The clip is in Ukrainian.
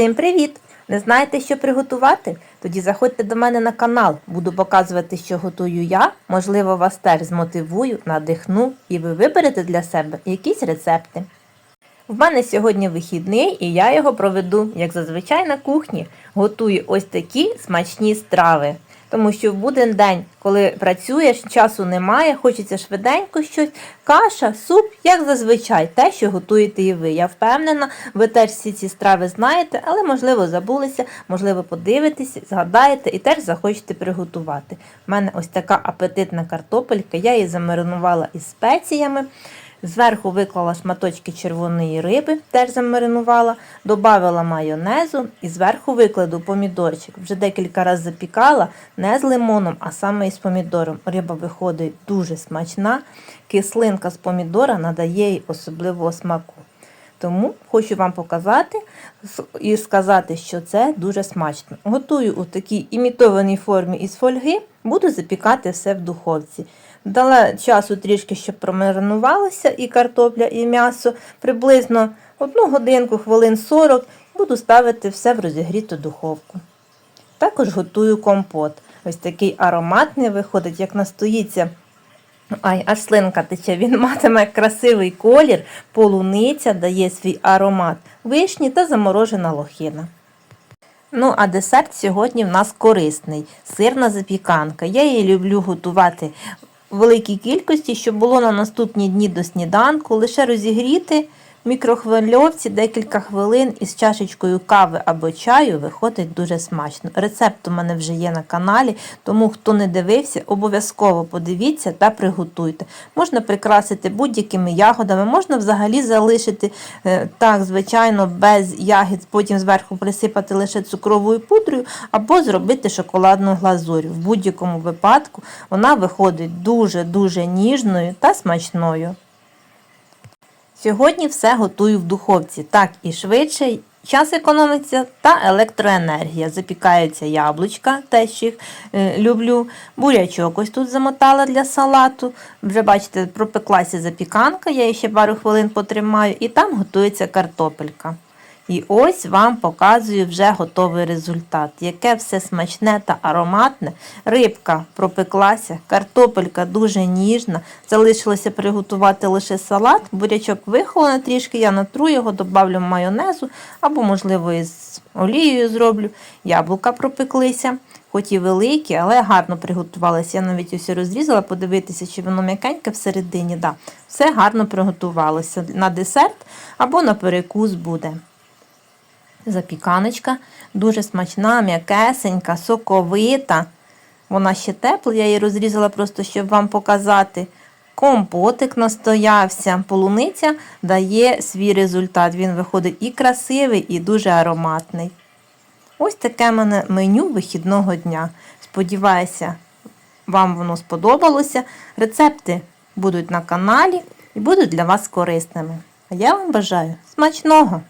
Всім привіт! Не знаєте, що приготувати? Тоді заходьте до мене на канал. Буду показувати, що готую я. Можливо, вас теж змотивую, надихну, і ви виберете для себе якісь рецепти. В мене сьогодні вихідний, і я його проведу, як зазвичай, на кухні. Готую ось такі смачні страви. Тому що в буден день, коли працюєш, часу немає, хочеться швиденько щось, каша, суп, як зазвичай, те, що готуєте і ви. Я впевнена, ви теж всі ці страви знаєте, але можливо забулися, можливо, подивитесь, згадаєте і теж захочете приготувати. У мене ось така апетитна картопелька, я її замаринувала із спеціями. Зверху виклала шматочки червоної риби, теж замаринувала, додавала майонезу і зверху викладу помідорчик. Вже декілька разів запікала не з лимоном, а саме із помідором. Риба виходить дуже смачна, кислинка з помідора надає їй особливого смаку. Тому хочу вам показати і сказати, що це дуже смачно. Готую у такій імітованій формі із фольги, буду запікати все в духовці. Дала часу трішки, щоб промаринувалося і картопля, і м'ясо. Приблизно одну годинку, хвилин 40, буду ставити все в розігріту духовку. Також готую компот. Ось такий ароматний виходить, як настоїться. Ай, аж слинка тече, він матиме красивий колір, полуниця дає свій аромат, вишні та заморожена лохина. Ну, а десерт сьогодні в нас корисний сирна запіканка. Я її люблю готувати в великій кількості, щоб було на наступні дні до сніданку, лише розігріти в мікрохвильовці декілька хвилин із чашечкою кави або чаю виходить дуже смачно. Рецепт у мене вже є на каналі, тому хто не дивився, обов'язково подивіться та приготуйте. Можна прикрасити будь-якими ягодами, можна взагалі залишити е, так, звичайно, без ягід, потім зверху присипати лише цукровою пудрою, або зробити шоколадну глазурь. В будь-якому випадку вона виходить дуже-дуже ніжною та смачною. Сьогодні все готую в духовці, так і швидше, час економиться та електроенергія. Запікаються яблучка, теж їх е, люблю. Бурячок ось тут замотала для салату. Вже бачите, пропеклася запіканка, я її ще пару хвилин потримаю, і там готується картопелька. І ось вам показую вже готовий результат. Яке все смачне та ароматне. Рибка пропеклася, картопелька дуже ніжна. Залишилося приготувати лише салат. Бурячок вихолоне трішки, я натру його, додавлю майонезу або, можливо, із олією зроблю. Яблука пропеклися, хоч і великі, але гарно приготувалися. Я навіть ось розрізала, подивитися, чи воно м'якеньке всередині. Да, Все гарно приготувалося на десерт або на перекус буде. Запіканочка дуже смачна, м'якесенька, соковита. Вона ще тепла, я її розрізала просто, щоб вам показати. Компотик настоявся, полуниця дає свій результат. Він виходить і красивий, і дуже ароматний. Ось таке мене меню вихідного дня. Сподіваюся, вам воно сподобалося. Рецепти будуть на каналі і будуть для вас корисними. А я вам бажаю смачного!